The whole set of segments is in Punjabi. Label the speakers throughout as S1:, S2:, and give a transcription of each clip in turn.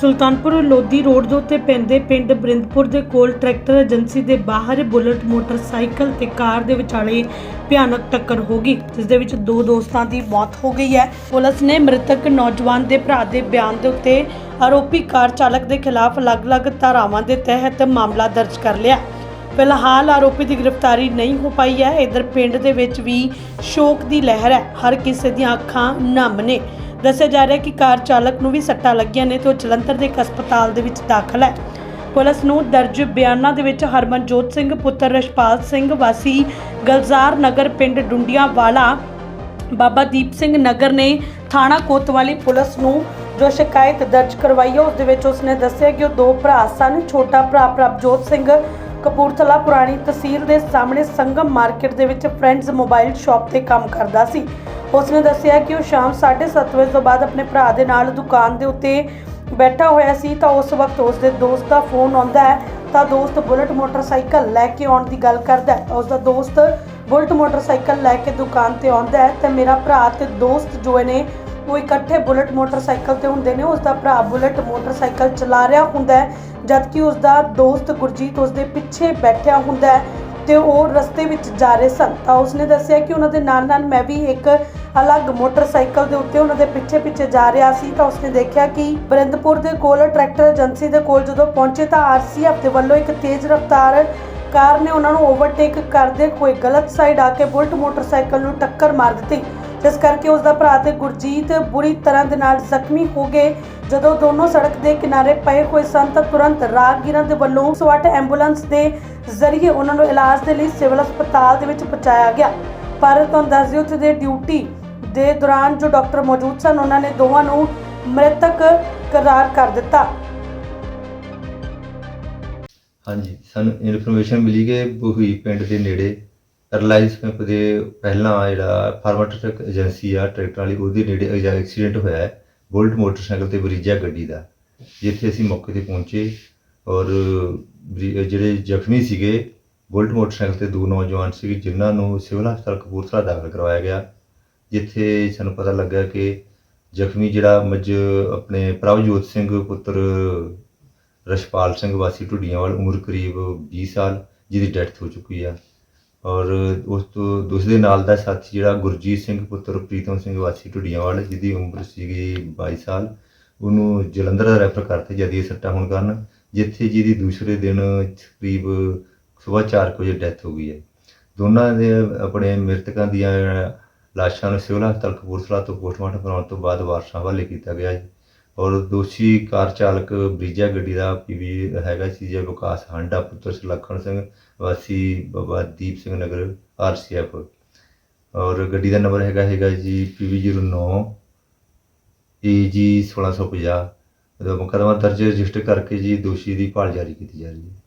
S1: ਸੁਲਤਾਨਪੁਰ ਲੋਧੀ ਰੋਡ ਦੇ ਉੱਤੇ ਪੈਂਦੇ ਪਿੰਡ ਬਰਿੰਦਪੁਰ ਦੇ ਕੋਲ ਟਰੈਕਟਰ ਏਜੰਸੀ ਦੇ ਬਾਹਰ ਬੁਲਟ ਮੋਟਰਸਾਈਕਲ ਤੇ ਕਾਰ ਦੇ ਵਿਚਾਲੇ ਭਿਆਨਕ ਟੱਕਰ ਹੋ ਗਈ, ਜਿਸ ਦੇ ਵਿੱਚ ਦੋ ਦੋਸਤਾਂ ਦੀ ਮੌਤ ਹੋ ਗਈ ਹੈ। ਪੁਲਿਸ ਨੇ ਮ੍ਰਿਤਕ ਨੌਜਵਾਨ ਦੇ ਭਰਾ ਦੇ ਬਿਆਨ ਦੇ ਉੱਤੇ ਆਰੋਪੀ ਕਾਰ ਚਾਲਕ ਦੇ ਖਿਲਾਫ ਅਲੱਗ-ਅਲੱਗ ਧਾਰਾਵਾਂ ਦੇ ਤਹਿਤ ਮਾਮਲਾ ਦਰਜ ਕਰ ਲਿਆ। ਫਿਲਹਾਲ ਆਰੋਪੀ ਦੀ ਗ੍ਰਿਫਤਾਰੀ ਨਹੀਂ ਹੋ ਪਾਈ ਹੈ। ਇਧਰ ਪਿੰਡ ਦੇ ਵਿੱਚ ਵੀ ਸ਼ੋਕ ਦੀ ਲਹਿਰ ਹੈ। ਹਰ ਕਿਸੇ ਦੀਆਂ ਅੱਖਾਂ ਨਮ ਨੇ। ਦੱਸਿਆ ਜਾ ਰਿਹਾ ਹੈ ਕਿ ਕਾਰ ਚਾਲਕ ਨੂੰ ਵੀ ਸੱਟਾਂ ਲੱਗੀਆਂ ਨੇ ਤੇ ਉਹ ਜਲੰਧਰ ਦੇ ਇੱਕ ਹਸਪਤਾਲ ਦੇ ਵਿੱਚ ਦਾਖਲ ਹੈ। ਪੁਲਿਸ ਨੂੰ ਦਰਜ ਬਿਆਨਾਂ ਦੇ ਵਿੱਚ ਹਰਮਨਜੋਤ ਸਿੰਘ, ਪੁੱਤਰ ਰਸ਼ਪਾਲ ਸਿੰਘ, ਵਾਸੀ ਗਲਜ਼ਾਰ ਨਗਰ ਪਿੰਡ ਡੁੰਡੀਆਂ ਵਾਲਾ ਬਾਬਾ ਦੀਪ ਸਿੰਘ ਨਗਰ ਨੇ ਥਾਣਾ ਕੋਤਵਾਲੀ ਪੁਲਿਸ ਨੂੰ ਜੋ ਸ਼ਿਕਾਇਤ ਦਰਜ ਕਰਵਾਈ ਹੈ, ਉਸ ਦੇ ਵਿੱਚ ਉਸਨੇ ਦੱਸਿਆ ਕਿ ਉਹ ਦੋ ਭਰਾ ਸਨ, ਛੋਟਾ ਭਰਾ ਪ੍ਰਭਜੋਤ ਸਿੰਘ ਕਪੂਰਥਲਾ ਪੁਰਾਣੀ ਤਹਿਸੀਲ ਦੇ ਸਾਹਮਣੇ ਸੰਗਮ ਮਾਰਕੀਟ ਦੇ ਵਿੱਚ ਫਰੈਂਡਸ ਮੋਬਾਈਲ ਸ਼ਾਪ ਤੇ ਕੰਮ ਕਰਦਾ ਸੀ। ਉਸਨੇ ਦੱਸਿਆ ਕਿ ਉਹ ਸ਼ਾਮ 7:30 ਵਜੇ ਤੋਂ ਬਾਅਦ ਆਪਣੇ ਭਰਾ ਦੇ ਨਾਲ ਦੁਕਾਨ ਦੇ ਉੱਤੇ ਬੈਠਾ ਹੋਇਆ ਸੀ, ਤਾਂ ਉਸ ਵਕਤ ਉਸ ਦੇ ਦੋਸਤ ਦਾ ਫੋਨ ਆਉਂਦਾ ਹੈ, ਤਾਂ ਦੋਸਤ ਬੁਲਟ ਮੋਟਰਸਾਈਕਲ ਲੈ ਕੇ ਆਉਣ ਦੀ ਗੱਲ ਕਰਦਾ ਹੈ, ਤਾਂ ਉਸ ਦਾ ਦੋਸਤ ਬੁਲਟ ਮੋਟਰਸਾਈਕਲ ਲੈ ਕੇ ਦੁਕਾਨ ਤੇ ਆਉਂਦਾ ਹੈ, ਤੇ ਮੇਰਾ ਭਰਾ ਤੇ ਦੋਸਤ ਜੋ ਨੇ, ਉਹ ਇਕੱਠੇ ਬੁਲਟ ਮੋਟਰਸਾਈਕਲ ਤੇ ਹੁੰਦੇ ਨੇ ਉਸ ਦਾ ਭਰਾ ਬੁਲਟ ਮੋਟਰਸਾਈਕਲ ਚਲਾ ਰਿਹਾ ਹੁੰਦਾ ਹੈ, ਜਦਕਿ ਉਸ ਦਾ ਦੋਸਤ ਗੁਰਜੀਤ ਉਸ ਦੇ ਪਿੱਛੇ ਬੈਠਿਆ ਹੁੰਦਾ ਹੈ ਤੇ ਉਹ ਰਸਤੇ ਵਿੱਚ ਜਾ ਰਹੇ ਸਨ। ਤਾਂ ਉਸਨੇ ਦੱਸਿਆ ਕਿ ਉਹਨਾਂ ਦੇ ਨਾਲ ਨਾਲ ਮੈਂ ਵੀ ਇੱਕ ਅਲੱਗ ਮੋਟਰਸਾਈਕਲ ਦੇ ਉੱਤੇ ਉਹਨਾਂ ਦੇ ਪਿੱਛੇ ਪਿੱਛੇ ਜਾ ਰਿਹਾ ਸੀ। ਤਾਂ ਉਸਨੇ ਦੇਖਿਆ ਕਿ ਬਰਿੰਦਪੁਰ ਦੇ ਕੋਲ ਟਰੈਕਟਰ ਏਜੰਸੀ ਦੇ ਕੋਲ ਜਦੋਂ ਪਹੁੰਚੇ ਤਾਂ ਆਰਸੀਐਫ ਦੇ ਵੱਲੋਂ ਇੱਕ ਤੇਜ਼ ਰਫ਼ਤਾਰ ਕਾਰ ਨੇ ਉਹਨਾਂ ਨੂੰ ਓਵਰਟੇਕ ਕਰਦੇ ਹੋਏ ਗਲਤ ਸਾਈਡ ਆ ਕੇ ਬੁਲਟ ਮੋਟਰਸਾਈਕਲ ਨੂੰ ਟੱਕਰ ਮਾਰ ਦਿੱਤੀ। ਜਿਸ ਕਰਕੇ ਉਸ ਦਾ ਭਰਾ ਤੇ ਗੁਰਜੀਤ ਬੁਰੀ ਤਰ੍ਹਾਂ ਦੇ ਨਾਲ ਜ਼ਖਮੀ ਹੋ ਗਏ। ਜਦੋਂ ਦੋਨੋਂ ਸੜਕ ਦੇ ਕਿਨਾਰੇ ਪਏ ਹੋਏ ਸਨ ਤਾਂ ਤੁਰੰਤ ਰਾਹਗੀਰਾਂ ਦੇ ਵੱਲੋਂ ਸਵਾਟ ਐਂਬੂਲੈਂਸ ਦੇ ਜ਼ਰੀਏ ਉਹਨਾਂ ਨੂੰ ਇਲਾਜ ਦੇ ਲਈ ਸਿਵਲ ਹਸਪਤਾਲ ਦੇ ਵਿੱਚ ਪਹੁੰਚਾਇਆ ਗਿਆ। ਪਰ ਤੁਹਾਨੂੰ ਦੱਸ ਦਿਓ, ਉੱਥੇ ਦੇ ਡਿਊਟੀ ਦੇ ਦੌਰਾਨ ਜੋ ਡਾਕਟਰ ਮੌਜੂਦ ਸਨ, ਉਹਨਾਂ ਨੇ ਦੋਵਾਂ ਨੂੰ ਮ੍ਰਿਤਕ ਕਰਾਰ ਕਰ ਦਿੱਤਾ।
S2: ਹਾਂਜੀ, ਸਾਨੂੰ ਇਨਫੋਰਮੇਸ਼ਨ ਮਿਲੀ ਕਿ ਬੁਹੀ ਪਿੰਡ ਦੇ ਨੇੜੇ ਰਿਲਾਇੰਸ ਪੰਪ ਦੇ ਪਹਿਲਾਂ ਜਿਹੜਾ ਫਾਰਮਰ ਟਰੱਕ ਏਜੰਸੀ ਆ, ਟਰੈਕਟਰ ਵਾਲੀ, ਉਹਦੇ ਨੇੜੇ ਐਕਸੀਡੈਂਟ ਹੋਇਆ ਹੈ। ਬੁਲਟ ਮੋਟਰਸਾਈਕਲ ਤੇ ਬਰੀਜਾ ਗੱਡੀ ਦਾ, ਜਿੱਥੇ ਅਸੀਂ ਮੌਕੇ ਤੇ ਪਹੁੰਚੇ ਔਰ ਬਰੀ- ਜਿਹੜੇ ਜ਼ਖਮੀ ਸੀਗੇ ਬੁਲਟ ਮੋਟਰਸਾਈਕਲ ਤੇ ਦੋ ਨੌਜਵਾਨ ਸੀਗੇ, ਜਿਨ੍ਹਾਂ ਨੂੰ ਸਿਵਲ ਹਸਪਤਾਲ ਕਪੂਰਥਲਾ ਦਾਖਲ ਕਰਵਾਇਆ ਗਿਆ, ਜਿੱਥੇ ਸਾਨੂੰ ਪਤਾ ਲੱਗਾ ਕਿ ਜ਼ਖਮੀ ਜਿਹੜਾ ਮੱਝ, ਆਪਣੇ ਪ੍ਰਭਜੋਤ ਸਿੰਘ ਪੁੱਤਰ ਰਸ਼ਪਾਲ ਸਿੰਘ ਵਾਸੀ ਢੁੱਡੀਆਂਵਾਲ ਉਮਰ ਕਰੀਬ 20 ਸਾਲ, ਜਿਹਦੀ ਡੈਥ ਹੋ ਚੁੱਕੀ ਆ। ਔਰ ਉਸ ਤੋਂ ਦੂਸਰੇ ਨਾਲ ਦਾ ਸਾਥੀ ਜਿਹੜਾ ਗੁਰਜੀਤ ਸਿੰਘ ਪੁੱਤਰ ਪ੍ਰੀਤਮ ਸਿੰਘ ਵਾਸੀ ਢੁੱਡੀਆਂਵਾਲ ਜਿਹਦੀ ਉਮਰ ਸੀਗੀ 22 ਸਾਲ, ਉਹਨੂੰ ਜਲੰਧਰ ਦਾ ਰੈਫਰ ਕਰਤੇ ਜਦੀ ਸੱਟਾ ਹੋਣ ਕਾਰਨ, ਜਿੱਥੇ ਜਿਹਦੀ ਦੂਸਰੇ ਦਿਨ ਕਰੀਬ ਸਵੇਰ 4 ਵਜੇ ਡੈਥ ਹੋ ਗਈ ਹੈ। ਦੋਨਾਂ ਦੇ ਆਪਣੇ ਮ੍ਰਿਤਕਾਂ ਦੀਆਂ ਲਾਸ਼ਾਂ ਨੂੰ ਸਿਵਲ ਹਸਪਤਾਲ ਕਪੂਰਥਲਾ ਤੋਂ ਪੋਸਟਮਾਰਟਮ ਕਰਾਉਣ ਤੋਂ ਬਾਅਦ ਵਾਰਸਾਂ ਹਵਾਲੇ ਕੀਤਾ ਗਿਆ ਹੈ। ਔਰ ਦੋਸ਼ੀ ਕਾਰ ਚਾਲਕ ਬ੍ਰਿਜਾ ਗੱਡੀ ਦਾ ਪੀਵੀ ਹੈਗਾ ਸੀ ਜੇ ਵਿਕਾਸ ਹਾਂਡਾ ਪੁੱਤਰ ਸੁਲੱਖਣ ਸਿੰਘ, ਵਾਸੀ ਬਾਬਾ ਦੀਪ ਸਿੰਘ ਨਗਰ, ਆਰਸੀਐਫ। ਔਰ ਗੱਡੀ ਦਾ ਨੰਬਰ ਹੈਗਾ ਹੈਗਾ ਜੀ ਪੀਵੀ 09 ਏਜੀ 1650 ਉਹਦਾ ਮੁਕੱਦਮਾ ਦਰਜ ਰਜਿਸਟਰ ਕਰਕੇ ਜੀ ਦੋਸ਼ੀ ਦੀ ਭਾਲ ਜਾਰੀ ਕੀਤੀ ਜਾ ਰਹੀ ਹੈ।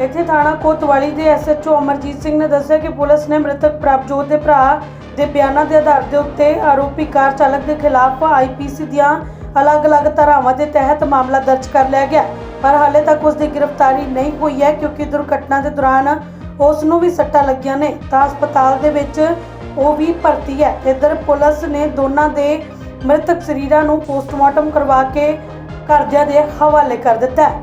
S1: ਇੱਥੇ ਥਾਣਾ ਕੋਤਵਾਲੀ ਦੇ ਐਸਐਚਓ ਅਮਰਜੀਤ ਸਿੰਘ ਨੇ ਦੱਸਿਆ ਕਿ ਪੁਲਿਸ ਨੇ ਮ੍ਰਿਤਕ ਪ੍ਰਭਜੋਤ ਦੇ ਭਰਾ ਦੇ ਬਿਆਨਾਂ ਦੇ ਆਧਾਰ ਦੇ ਉੱਤੇ ਆਰੋਪੀ ਕਾਰ ਚਾਲਕ ਦੇ ਖਿਲਾਫ ਆਈਪੀਸੀ ਦੀਆਂ ਅਲੱਗ-ਅਲੱਗ ਧਾਰਾਵਾਂ ਦੇ ਤਹਿਤ ਮਾਮਲਾ ਦਰਜ ਕਰ ਲਿਆ ਗਿਆ। ਪਰ ਹਾਲੇ ਤੱਕ ਉਸ ਦੀ ਗ੍ਰਿਫਤਾਰੀ ਨਹੀਂ ਹੋਈ ਹੈ ਕਿਉਂਕਿ ਦੁਰਘਟਨਾ ਦੇ ਦੌਰਾਨ ਉਸ ਨੂੰ ਵੀ ਸੱਟਾਂ ਲੱਗੀਆਂ ਨੇ। ਤਾਂ ਹਸਪਤਾਲ ਦੇ ਵਿੱਚ ਉਹ ਵੀ ਭਰਤੀ ਹੈ। ਇੱਧਰ ਪੁਲਿਸ ਨੇ ਦੋਨਾਂ ਦੇ ਮ੍ਰਿਤਕ ਸਰੀਰਾਂ ਨੂੰ ਪੋਸਟਮਾਰਟਮ ਕਰਵਾ ਕੇ ਘਰਦਿਆਂ ਦੇ ਹਵਾਲੇ ਕਰ ਦਿੱਤਾ ਹੈ।